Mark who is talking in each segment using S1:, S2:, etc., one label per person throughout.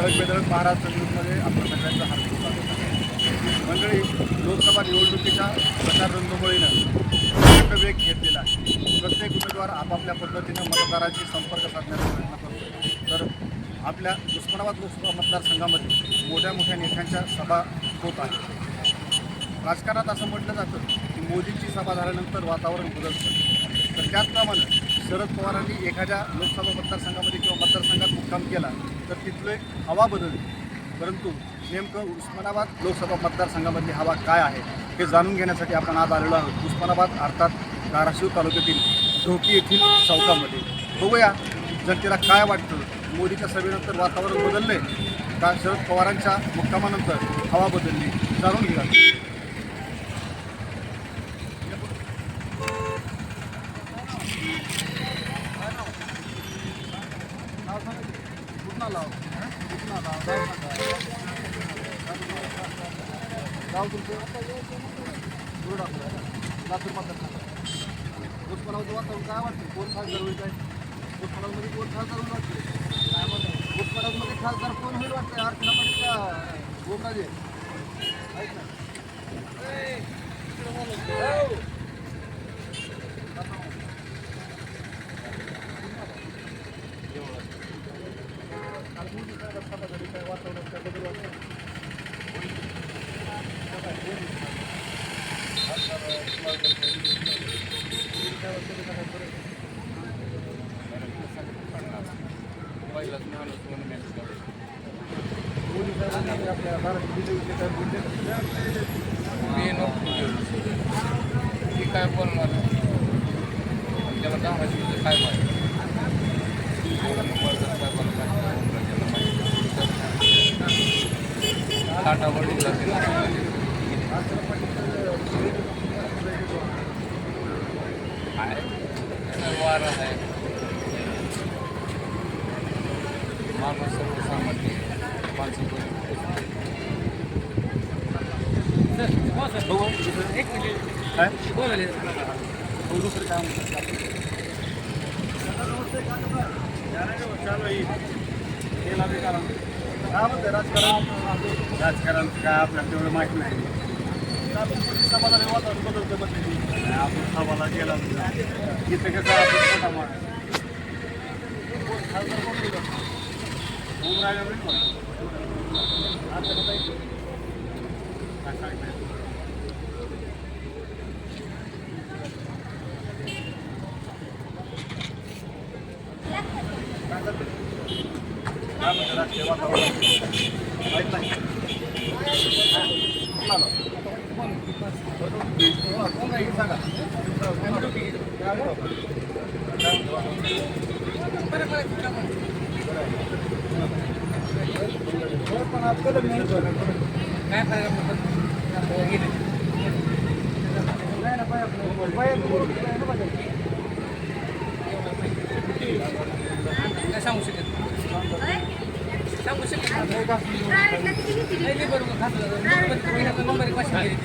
S1: ठळक बेधडक महाराष्ट्र न्यूजमध्ये आपलं सगळ्यांचं हार्दिक स्वागत आहे. मंडळी लोकसभा निवडणुकीच्या प्रचार रंगमोळीनं प्रचंड वेग घेतलेला आहे. प्रत्येक उमेदवार आपापल्या पद्धतीनं मतदाराशी संपर्क साधण्याचा प्रयत्न करतो तर आपल्या उस्मानाबाद लोकसभा मतदारसंघामध्ये मोठ्या मोठ्या नेत्यांच्या सभा होत आहेत. राजकारणात असं म्हटलं जातं की मोदींची सभा झाल्यानंतर वातावरण बदलतं. तर त्याचप्रमाणे शरद पवारांनी एखाद्या लोकसभा मतदारसंघामध्ये किंवा मतदारसंघात मुक्काम केला तर तिथले हवा बदलली परंतु नेमकं उस्मानाबाद लोकसभा मतदारसंघामधली हवा काय आहे हे जाणून घेण्यासाठी आपण आज आलेलो आहोत. उस्मानाबाद अर्थात धाराशिव तालुक्यातील ढोकी येथील चौकामध्ये. बघूया जनतेला काय वाटतं मोदीच्या सभेनंतर वातावरण बदलले का शरद पवारांच्या मुक्कामानंतर हवा बदलली जाणून घेऊया कुठला लाव कुठला लाव गाव तुमचं गुरुड आपलं लातूर मतदार उस्मानाबादचं वातावरण काय वाटतं कोण खासदार होईल काय उस्मानाबादमध्ये कोण खासदार होईल काय म्हणतात उस्मानाबादमध्ये खासदार कोण होईल वाटतं अर्चना पाटील का गोकाजे ऐक ना ए, इकडं बोला. हो. काल मोदी साहेबांची सभा झाली, काय वातावरण काय बदल वाटतं मोदी साहेबांनी आपल्या महाराष्ट्र दिल्लीविषयी काय बोलले
S2: मी नको ती काय बोलणार? त्याला धाराशिवचं काय माहिती टाटा वडील वार आहे माणूस सर्वसामान्य माणसं
S1: काय दुसरं काय चालू केला राजकारण राजकारण काय आपल्याला तेवढं माहिती नाही आपण वातावरण बदलतं आपण सभाला गेला इथं कसं आपण छोटा खासदार कोण आता कसं काय सांगता येत सांगा. काय आहे बाबा? काय म्हणते वातावरण? हो, पण आपल्याला नाही बरं.
S2: काय करायला
S1: नाही ना, बाया आपलं- बाया बरोबर आहे ना बाया.
S2: काय सांगू शकत सांगू शकत
S1: नाही का?
S2: नाही बरोबर खास नंबर एक पाचशे गेली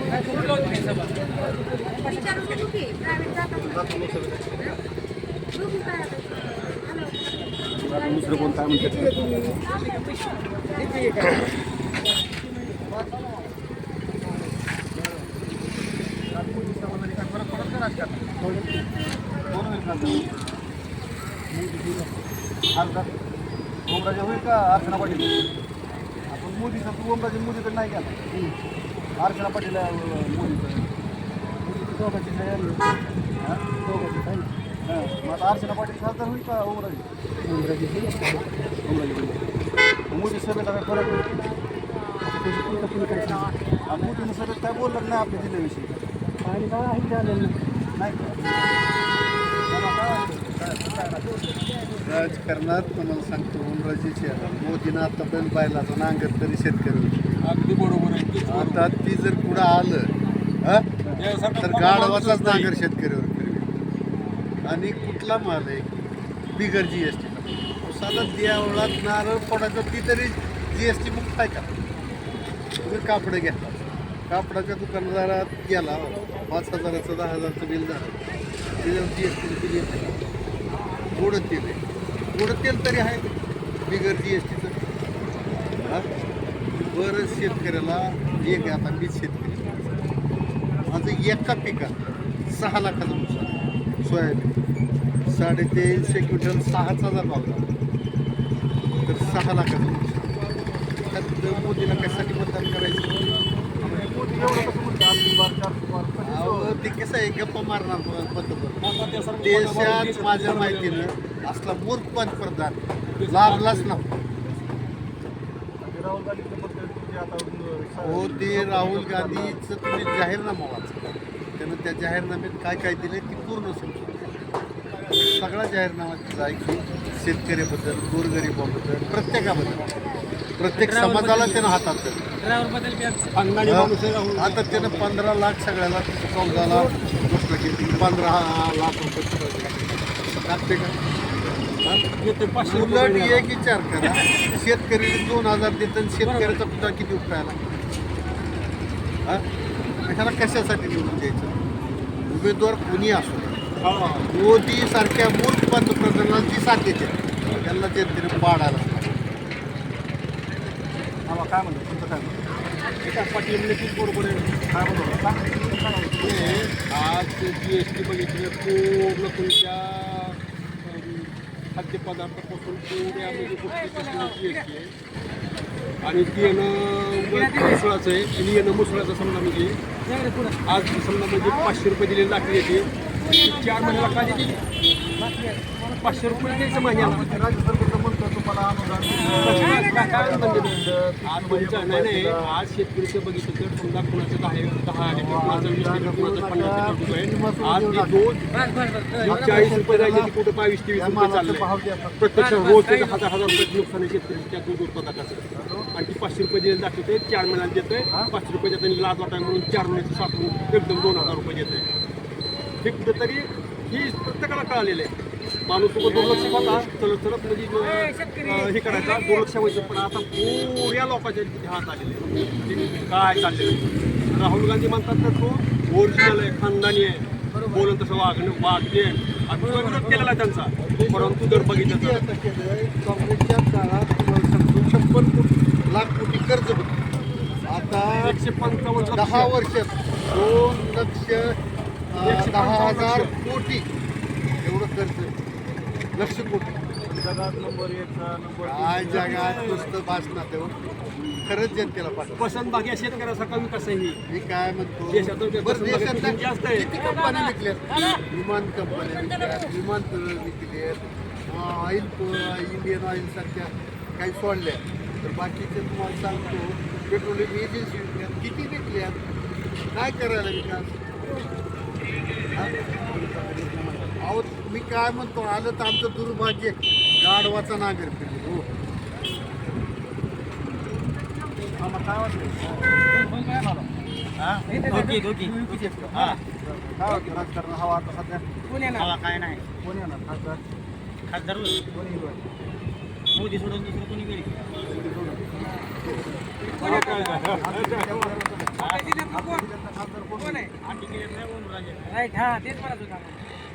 S2: काय कुठलं होती नाही सभा
S1: आता दुसरं कोण काय खासदार ओमराजे होईल का अर्चना पाटील? आपण मोदीचा तू ओमराजे मोदीकडे नाही गेला. अर्चना पाटील मोदीकडे. हां? आता अर्चना पाटील खासदार होईल का ओमराजे? ओमराजे ओमराजे मोदी सभेला काय फरक मोदीनं सभेत काय बोललं नाही आपल्या जिल्ह्याविषयी? आणि काय झालं नाही.
S3: राजकारणात तुम्हाला सांगतो ओमराजेची. मोदीनं आतापर्यंत पाहिला नांगर तरी शेतकरी
S2: अगदी बरोबर आहे
S3: आता ती जर पुढं आलं हा? तर गाढवाचाच नांगर शेतकऱ्यावर फिरवेल आणि कुठला माल आहे? बिगर जी एस टी साधा देवळात नारळ फोडायचं ती तरी जी एस टी मुक्त आहे का? तुम्ही कापडं घेतला. कापडाच्या दुकानदारात गेला पाच हजाराचं दहा हजारचं बिल झालं. त्याच्यावर जी एस टी दिली. गोडं तेल आहे थोडं तेल तरी आहे बिगर जी एस टीचं बरं शेतकऱ्याला एक आता मी शेतकरी. माझं एका पिकात सहा लाखाचं नुकसान सोयाबीन. साडेतीनशे क्विंटल सहाच हजार भाव झाला तर सहा लाखाचं नुकसान. त्यात मोदीला कशासाठी मतदान करायचं?
S1: एवढं कसं
S3: ते कसं आहे गप्पा मारणार पंतप्रधान देशात माझ्या माहितीनं असला मूर्ख पंतप्रधान लाभलाच ना
S1: ते राहुल गांधीचं मत तुमचे आता अं,
S3: हो ते राहुल गांधीचं तुम्ही जाहीरनामा वाचा त्यानं त्या जाहीरनाम्यात काय काय दिले ती पूर्ण समजून घ्या. सगळा जाहीरनामा तिचा आहे की शेतकऱ्याबद्दल गोरगरिबाबद्दल प्रत्येकाबद्दल. प्रत्येक समाजाला त्यानं हातात धरलं. आता त्यानं पंधरा लाख सगळ्याला चौदा लाख गोष्ट केली पंधरा लाख रुपये उलट एक विचार करा. शेतकरी दोन हजार देत आणि शेतकऱ्याचा कुठं किती उपयाला हा? कशासाठी निवडून द्यायचं? उमेदवार कोणी असो. मोदी सारख्या मूर्ख पंतप्रधानाला जी साथ देते. त्यांना जनतेने पाडायला
S1: आम्हाला काय म्हणतो? तुमचं काय म्हणतो? पाटील नक्कीच बरोबर आहे काय म्हणतो?
S4: हे आज जी एस टी बघितलं पूर्ण तुमच्या खाद्यपदार्थापासून गोष्टी जी एस टी आहे. आणि ती येणं मुसळाचं आहे. आणि येणं मुसळाचं समजा म्हणजे आज समजा म्हणजे पाचशे रुपये दिलेली दाखली येते चार महिन्याला काय देते. पाचशे रुपये द्यायचं महिन्याला
S1: राज्य सरकारचं म्हणतं तुम्हाला अनुदान?
S4: काय- काय- काय म्हणते ते?
S1: दिलं.
S4: आज तुमचं नाही नाही. आज शेतकरीचं बघितलं तर समजा कुणाचं दहा दहा लिटर कुणाचं वीस लिटर कुणाचं पन्नास लिटर रुपये. आज ते चाळीस रुपये जायचे ती कुठं बावीस तेवीस रुपये
S1: द्या
S4: प्रत्यक्ष रोज त्याचं हजार हजार रुपये नुकसान आहे शेतकरी त्या दूध उत्पादकाचं आणि ती पाचशे रुपये दिले दाखवते चार महिन्यात देतोय. पाचशे रुपये देतो आणि लाज वाटाय म्हणून चार महिन्याचं साठवून एकदम दोन हजार रुपये देतोय. हे कुठेतरी ही प्रत्येकाला कळालेलं आहे. माणूस सोबत दुर्लक्ष होता चलत चलत म्हणजे हे करायचा दुर्लक्ष व्हायचं पण आता पुऱ्या लोकांच्या किती हात आलेले काय चाललेलं आहे. राहुल गांधी म्हणतात तर तो ओरिजिनल आहे खानदानी आहे. बोलून तसं वागणं वागते. विरोध केलेला आहे त्यांचा. परंतु जर बघितलं तर.
S3: काँग्रेसच्या काळात छप्पन कोटी लाख कोटी कर्ज होतं. आता
S4: एकशे पंचावन्न
S3: दहा वर्षात दोन लक्ष दहा हजार कोटी. एवढं कर्ज लक्ष कोटी.
S1: जगात नंबर एकचा नंबर
S3: काय जगात नुसतं भाषणात हो. खरंच जनतेला पाठव
S4: पसंत भाग्या शेतकऱ्यासारखा विकास आहे ही
S3: मी काय म्हणतो?
S4: देशातून ते
S3: बरं देशात
S4: जास्त आहे.
S3: किती कंपन्या विकल्यात? विमान कंपन्या विकल्यात विमानतळ विकलेत ऑइल इंडियन ऑइल सारख्या काही सोडल्या तर बाकीचे तुम्हाला सांगतो पेट्रोलियम एजन्सी विकल्यात. किती विकल्यात? काय करायला विकास? अहो मी काय म्हणतो आलं तर आमचं दुर्भाग्य. गाढवाचा नागर फिरले हो.
S1: काय राजकारण हवा आता सध्या?
S2: कोण येणार?
S5: काय नाही.
S1: कोण येणार? खासदार?
S5: खासदार
S1: कोण येईल?
S5: मोदी सोडून दुसरं कोणी गेले
S1: कोण
S5: नाही
S2: राईट हा तेच म्हणत होता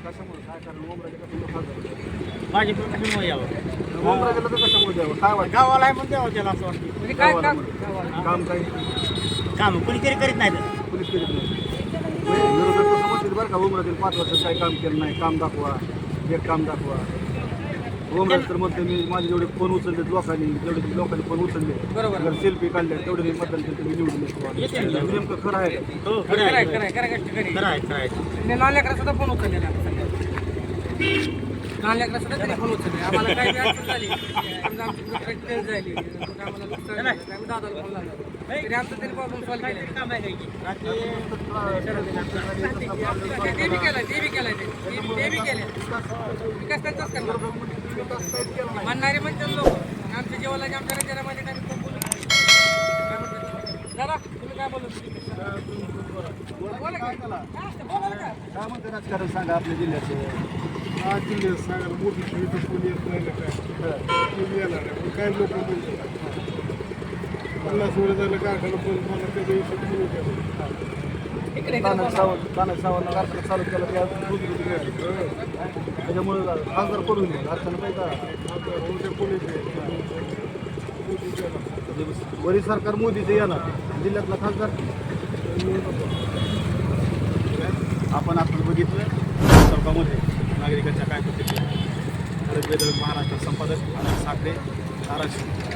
S1: कशामुळे काय कारण ओमराजे कशामुळे खासदार
S5: भाजप कशामुळे यावं
S1: ओमराजेला तर कशामुळे द्यावं काय वाटतं
S5: गावाला आहे म्हणून द्यावं त्याला असं वाटतं
S2: म्हणजे काय काम
S1: काम काही
S5: काम कोणी तरी करीत नाही तर
S1: करीत नाही. विरोधक बरं का ओमराजे पाच वर्षात काही काम केलं नाही काम दाखवा एक काम दाखवा तर म्हणतो मी माझे जेवढे फोन उचलले लोकांनी जेवढे लोकांनी फोन उचलले
S2: बरोबर.
S1: सेल्फी काढले तेवढे मी मतदान केलं मी निवडून येतो.
S5: येते ना.
S1: नेमकं खरं आहे का?
S5: हो
S2: लहान लेकरा सुद्धा फोन सध्या. लहान लेकरा सुद्धा त्यांनी फोन उचलले आम्हाला काही बी अडचण झाली. समजा आमची ट्रेन झाली. आम्हाला नुकसान झालं, तर दादाला फोन लावला. तरी आमचं त्यांनी प्रॉब्लेम सॉल्व्ह केले
S5: काय
S2: ते बी केलं ते बी केलं ते ते बी- ते बी केले विकास त्यांचाच करणार. म्हणणारे म्हणतात लोक आमच्या जेवायला जे आमच्या राज्यामध्ये काही कोण बोलत नाही. काय म्हणतात दादा तुम्ही काय बोलत बोला की. काय?
S1: म्हणते राजकारण सांगा आपल्या जिल्ह्याचं.
S3: आज जिल्ह्यात सांगायला मोठी सुविधा कोणी येत नाही ना काय? कोणी येणार नाही पण काही लोक म्हणतात पन्नास वर झालं कारखाना पण मला त्याच्या विषयी कोणी केलं
S1: कारखाना चालू केला
S4: त्याच्यामुळे खासदार पडून येईल अडचण काही वरील सरकार मोदीचं येणार. जिल्ह्यातला खासदार?
S1: आपण आपण बघितलं चौकामध्ये नागरिकांच्या काय प्रतिक्रिया? महाराष्ट्र संपादक अनंत साखरे धाराशिव